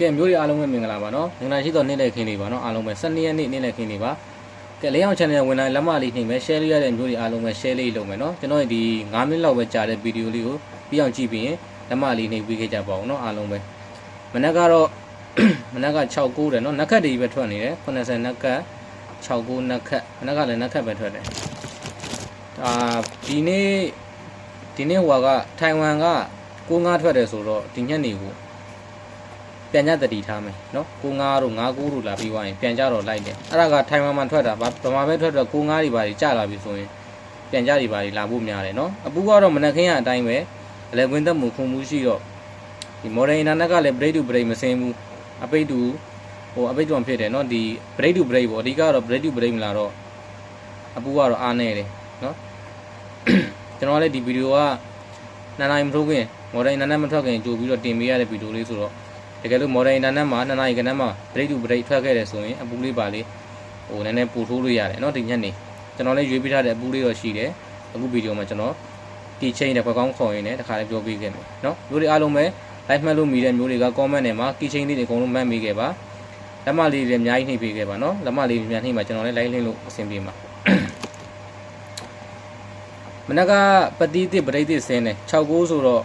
ကဲမျိုးတွေအားလုံးပဲမင်္ဂလာပါနော်မင်္ဂလာရှိသောနေ့လည်ခင်းလေးပါနော်အားလုံးပဲ12ရက်နေ့နေ့လည်ခင်းလေးပါကဲလေးအောင် channel ဝင်လာလက်မလေးနှိမ့်မယ် share လေးရတဲ့မျိုးတွေအားလုံးပဲ share လေးလုပ်မယ်နော်ကျွန်တော်ဒီ9မိနစ်လောက်ပဲကြာတဲ့ဗီဒီယိုလေးကိုပြီးအောင်ကြည့်ပြီးရင်လက်မလေးနှိမ့်ပြီးခဲ့ကြပါအောင်နော်အားလုံးပဲမနက်ကတော့မနက်က6 9တယ်နော်နက်ခတ်တွေပဲထွက်နေတယ်80နက်ခတ်6 9နက်ခတ်မနက်ကလည်းနက်ခတ်ပဲထွက်တယ်အာဒီနေ့ဒီနေ့ဟိုကထိုင်ဝမ်ကကိုငါထွက်တယ်ဆိုတော့ဒီညက်နေကို ပြန်ကြတတိထားမယ်နော်ကိုငါတို့ငါကိုတို့လာပြီးသွားရင်ပြန်ကြတော့လိုက်တယ်အဲ့ဒါကထိုင်ဝမ်မှာထွက်တာဗမာပဲထွက်တော့ကိုငါတွေပါကြီးကြာလာပြီဆိုရင်ပြန်ကြတွေပါကြီးလာဖို့များတယ်နော်အပူကတော့မနက်ခင်းကအတိုင်းပဲအလဲကွင်းသက်မှုခုံမှုရှိတော့ဒီ modern internet ကလည်း break to break မစင်းဘူးအပိတ်တူဟိုအပိတ်တူဖြစ်တယ်နော်ဒီ break to break ပေါ့အဓိကတော့ break to break မလာတော့အပူကတော့အားနေတယ်နော်ကျွန်တော်ကလည်းဒီဗီဒီယိုကနှစ်နိုင်မထုတ်ခင် modern internet မထွက်ခင်ကြိုပြီးတော့တင်ပေးရတဲ့ဗီဒီယိုလေးဆိုတော့ တကယ်လို့ modern internet မှာနှစ်နာရီခဏမှာ break to break ထွက်ခဲ့တယ်ဆိုရင်အပူလေးပါလေးဟိုနည်းနည်းပို့ထိုးလို့ရတယ်เนาะဒီညက်နေကျွန်တော်လည်းရွေးပြထားတဲ့အပူလေးတော့ရှိတယ်အခုဗီဒီယိုမှာကျွန်တော်ဒီ chain နဲ့ခွက်ကောင်းခေါ်ရင်းနဲ့တခါလေးပြောပြခဲ့မယ်เนาะမျိုးတွေအားလုံးပဲ live မှတ်လို့မိတဲ့မျိုးတွေက comment ထဲမှာ key chain လေးတွေအကုန်လုံးမှတ်မိခဲ့ပါလက်မလေးတွေအများကြီးနှိပ်ပေးခဲ့ပါเนาะလက်မလေးတွေများနှိပ်မှာကျွန်တော်လည်း live လင်းလို့အဆင်ပြေမှာမနက်ကပတိတစ်ပရိတ်တစ်ဆင်းတယ်6ကိုးဆိုတော့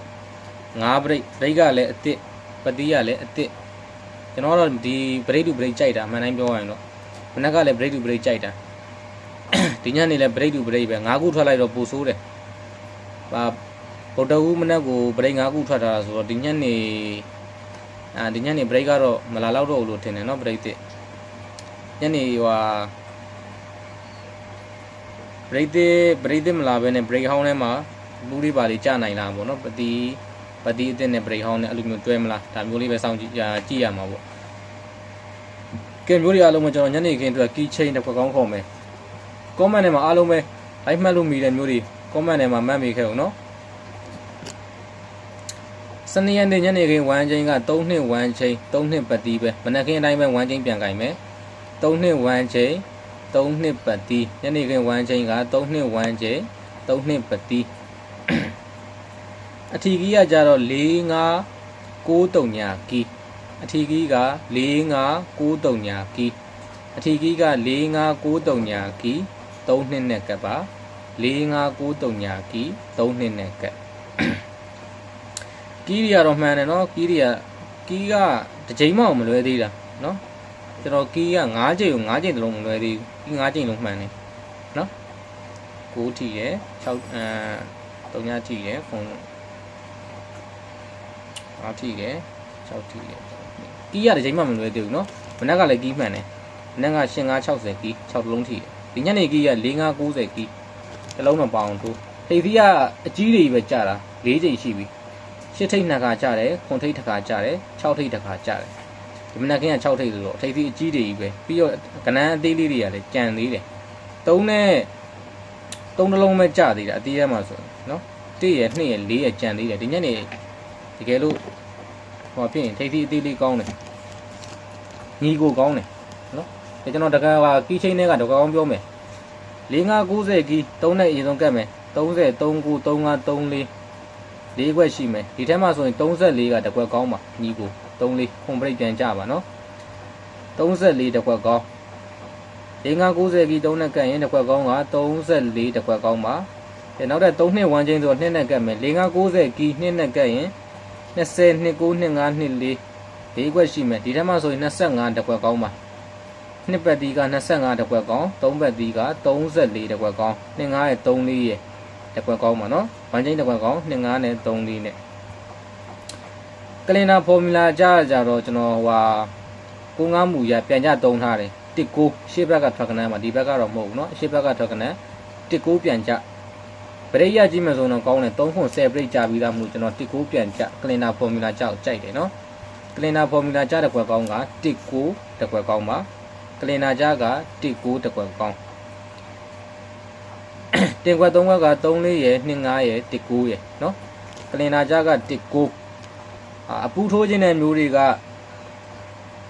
9ပရိတ်ပရိတ်ကလည်းအစ်စ် ပတိကလည်းအစ်စ်ကျွန်တော်တော့ဒီ break to break ကြိုက်တာအမှန်တိုင်းပြောရရင်တော့မနက်ကလည်း break to break ကြိုက်တာဒီညနေလည်း break to break ပဲ9ခုထွက်လိုက်တော့ပူဆိုးတယ်ဟာဗုဒ္ဓဦးမနက်ကို break 9ခုထွက်တာဆိုတော့ဒီညနေအာဒီညနေ break ကတော့မလာတော့ဘူးလို့ထင်တယ်เนาะ break တစ်ညနေဟွာ break တစ် break တစ်မလာဘဲနဲ့ break ဟောင်းထဲမှာဘူးလေးပါလေးကြာနိုင်လားပေါ့เนาะပတိ ပတိအစ်စ်နဲ့ break ဟောင်းနဲ့အဲ့လိုမျိုးတွဲမလားဒါမျိုးလေးပဲစောင့်ကြည့်ကြည့်ရမှာပေါ့ကဲမျိုးတွေအားလုံးကကျွန်တော်ညနေခင်းအတွက် key chain တစ်ခွက်ကောင်းခေါ်မယ် comment ထဲမှာအားလုံးပဲ like မှတ်လို့မိတဲ့မျိုးတွေ comment ထဲမှာမှတ်မိခဲ့ဦးနော်စနေရက်နေ့ညနေခင်း1ချိန်က3နှစ်1ချိန်3နှစ်ပတ်တီးပဲမနက်ခင်းအတိုင်းပဲ1ချိန်ပြန်ကြိုင်မယ်3နှစ်1ချိန်3နှစ်ပတ်တီးညနေခင်း1ချိန်က3နှစ်1ချိန်3နှစ်ပတ်တီး အထီကြီးကကြတော့4 5 6တုံညာကီအထီကြီးက4 5 6တုံညာကီအထီကြီးက4 5 6တုံညာကီ3နှစ်နဲ့ကပ်ပါ4 5 6တုံညာကီ3နှစ်နဲ့ကပ်ကီတွေကတော့မှန်တယ်နော်ကီတွေကကီကတစ်ချိန်မှမလွဲသေးတာနော်ကျွန်တော်ကီက9ချိန်ကို9ချိန်တလုံးမလွဲသေးဘူးကီ9ချိန်လုံးမှန်တယ်နော်9ထီတယ်6အဲ3ညထီတယ်ခွန် 5ထိတယ်6ထိတယ်ကီးရတဲ့ချိန်မှမလွယ်သေးဘူးเนาะမနက်ကလည်းကီးမှန်တယ်မနက်ကရှင်960ကီး6လုံးထိတယ်ဒီညနေကီးက4590ကီးတစ်လုံးတော့ပေါအောင်ထိုးထိပ်သီးကအကြီးတွေပဲကြာတာ၄ချိန်ရှိပြီရှစ်ထိပ်နှစ်ခါကြာတယ်ခွန်ထိပ်တစ်ခါကြာတယ်6ထိပ်တစ်ခါကြာတယ်ဒီမနက်ကင်းက6ထိပ်ဆိုတော့ထိပ်သီးအကြီးတွေကြီးပဲပြီးတော့ကနန်းအသေးလေးတွေကလည်းကြံသေးတယ်3နဲ့3နှလုံးပဲကြာသေးတယ်အသေးရမှာဆိုเนาะ1ရ2ရ4ရကြံသေးတယ်ဒီညနေ တကယ်လို့ဟောဖြစ်ရင်ထိပ်သီးအသေးလေးကောင်းတယ်ညီကိုကောင်းတယ်နော်ဒါကျွန်တော်တကယ်ဟာကီးချင်းတွေကတကယ်ကောင်းပြောမယ်4590ကီး3နဲ့အရင်ဆုံးကတ်မယ်30 39 35 34လေးခွက်ရှိမယ်ဒီထဲမှာဆိုရင်34ကတကွက်ကောင်းပါညီကို34ခွန်ပရိတ်ပြန်ကြပါနော်34တကွက်ကောင်း4590ကီး3နဲ့ကတ်ရင်တကွက်ကောင်းက34တကွက်ကောင်းပါအဲနောက်တဲ့3နှစ်1ချင်းဆိုတော့2နဲ့ကတ်မယ်4590ကီး2နဲ့ကတ်ရင် 20 29 25 24လေးခွက်ရှိမယ်ဒီထက်မှဆိုရင်25တကွက်ကောင်းပါနှစ်ပတ်တီးက25တကွက်ကောင်း3ပတ်တီးက34တကွက်ကောင်း25ရဲ့34ရဲ့တကွက်ကောင်းပါနော်ဝမ်ချင်းတကွက်ကောင်း25နဲ့34နဲ့ကလင်နာဖော်မူလာကြားကြတော့ကျွန်တော်ဟွာကိုငါးမူရပြန်ကြတုံးထားတယ်19ရှေ့ဘက်ကထွက်ကနန်းမှာဒီဘက်ကတော့မဟုတ်ဘူးเนาะရှေ့ဘက်ကထွက်ကနန်း19ပြန်ကြ ဘရိတ်ရကြည့်မယ်ဆိုတော့ကောင်းတယ်3ခွန်10ဘရိတ်ကြာပြီးသားမို့ကျွန်တော်တစ်ကိုပြန်ကြကလင်နာဖော်မြူလာကြောက်ကြိုက်တယ်နော်ကလင်နာဖော်မြူလာကြတဲ့ကွက်ကောင်းက19တကွက်ကောင်းပါကလင်နာကြက19တကွက်ကောင်းတင်ကွက်3ကွက်က34ရယ်25ရယ်19ရယ်နော်ကလင်နာကြက19အပူထိုးခြင်းတဲ့မျိုးတွေက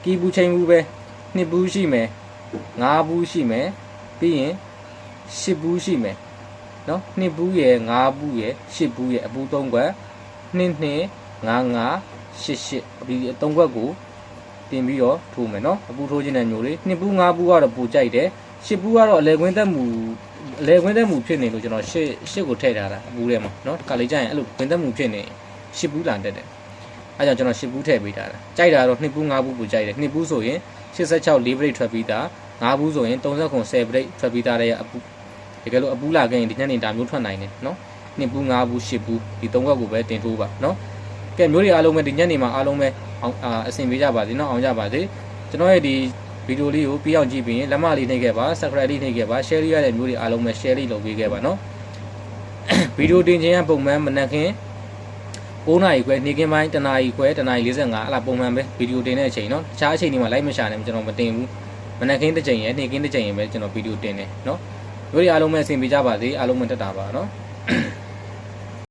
ကီဘူးချိန်ဘူးပဲ2ဘူးရှိမယ်5ဘူးရှိမယ်ပြီးရင်10ဘူးရှိမယ် နော်နှစ်ဘူးရယ်ငါးဘူးရယ်ရှစ်ဘူးရယ်အပူသုံးခွက်နှစ်နှစ်ငါးငါးရှစ်ရှစ်ဒီသုံးခွက်ကိုတင်ပြီးတော့ထိုးမယ်နော်အပူထိုးခြင်းတဲ့မျိုးလေးနှစ်ပူးငါးပူးကတော့ပူကြိုက်တယ်ရှစ်ပူးကတော့အလဲခွင်းသက်မှုအလဲခွင်းသက်မှုဖြစ်နေလို့ကျွန်တော်ရှစ်ရှစ်ကိုထည့်ထားတာအပူးထဲမှာနော်ခါလေးကျရင်အဲ့လိုခွင်းသက်မှုဖြစ်နေရှစ်ပူးလာတက်တယ်အဲကြောင့်ကျွန်တော်ရှစ်ပူးထည့်ပေးထားတာကြိုက်တာတော့နှစ်ပူးငါးပူးပူကြိုက်တယ်နှစ်ပူးဆိုရင်86 4 break ထွက်ပြီးသားငါးပူးဆိုရင်30ခွန်10 break ထွက်ပြီးသားတဲ့အပူ တကယ်လို့အပူးလာခဲ့ရင်ဒီညနေဒါမျိုးထွက်နိုင်တယ်နော်နှစ်ဘူး၅ဘူး၈ဘူးဒီ၃ဘက်ကိုပဲတင်ထိုးပါနော်ကဲမျိုးတွေအားလုံးပဲဒီညနေမှာအားလုံးပဲအောင်အဆင်ပြေကြပါစေနော်အောင်ကြပါစေကျွန်တော်ရဲ့ဒီဗီဒီယိုလေးကိုပြီးအောင်ကြည့်ပြီးရင်လက်မလေးနှိပ်ခဲ့ပါ subscribe လေးနှိပ်ခဲ့ပါ share လေးရတဲ့မျိုးတွေအားလုံးပဲ share လေးလုပ်ပေးခဲ့ပါနော်ဗီဒီယိုတင်ခြင်းကပုံမှန်မနက်ခင်း9နာရီခွဲနေခင်းပိုင်းတနာရီခွဲတနာရီ45အဲ့လားပုံမှန်ပဲဗီဒီယိုတင်တဲ့အချိန်နော်တခြားအချိန်တွေမှာ live မရှာနိုင်ဘူးကျွန်တော်မတင်ဘူးမနက်ခင်းတစ်ချိန်ရယ်နေခင်းတစ်ချိန်ရယ်ပဲကျွန်တော်ဗီဒီယိုတင်တယ်နော် တို့တွေအားလုံးပဲအဆင်ပြေကြပါစေအားလုံးပဲတက်တာပါနော်